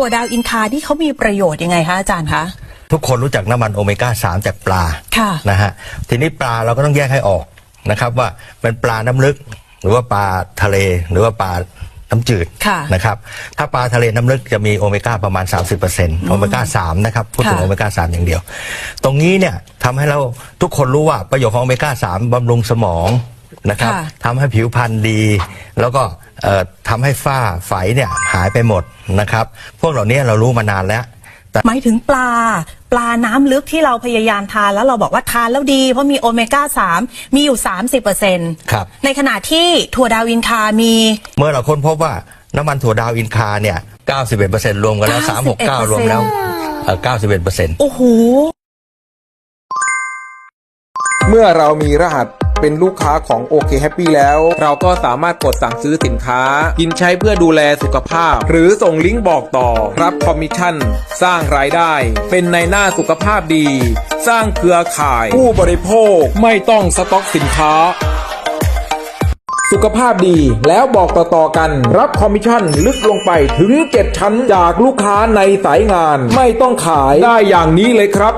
ถั่วดาวอินคาที่เขามีประโยชน์ยังไงคะอาจารย์คะทุกคนรู้จักน้ำมันโอเมก้า 3 จากปลาค่ะนะฮะทีนี้ปลาเราก็ต้องแยกให้ออกนะครับ ว่าเป็นปลาน้ำลึก หรือว่าปลาทะเลหรือว่าปลาน้ำจืดค่ะนะครับ ถ้าปลาทะเลน้ำลึกจะมีโอเมก้าประมาณ 30%โอเมก้า 3 นะครับ พูดถึงค่ะโอเมก้า 3 อย่างเดียว ตรงนี้เนี่ยทำให้เราทุกคนรู้ว่าประโยชน์ของโอเมก้า 3บำรุงสมองนะครับค่ะทำให้ผิวพรรณดีแล้วก็เอ่อ ทำให้ฝ้าไฝเนี่ยหายไปหมดนะครับ พวกเหล่านี้เรารู้มานานแล้วหมายถึงปลา ปลาน้ำลึกที่เราพยายามทานแล้วเราบอกว่าทานแล้วดี เพราะมีโอเมก้า 3 มีอยู่ 30%ครับในขณะที่ถั่วดาวอินคามี เมื่อเราค้นพบว่าน้ำมันถั่วดาวอินคาเนี่ย 91%รวมกันแล้ว 369 รวมแล้วเอ่อ91%โอ้โห เมื่อเรามีรหัส เป็นลูกค้าของ OK Happy แล้ว เราก็สามารถกดสั่งซื้อสินค้า กินใช้เพื่อดูแลสุขภาพ หรือส่งลิงก์บอกต่อ รับคอมมิชชั่น สร้างรายได้ เป็นในหน้าสุขภาพดี สร้างเครือข่าย ผู้บริโภคไม่ต้องสต็อกสินค้าสุขภาพดีแล้วบอกต่อๆกัน รับคอมมิชชั่นลึกลงไปถึง 7 ชั้นจากลูกค้าในสายงาน ไม่ต้องขายได้อย่างนี้เลยครับ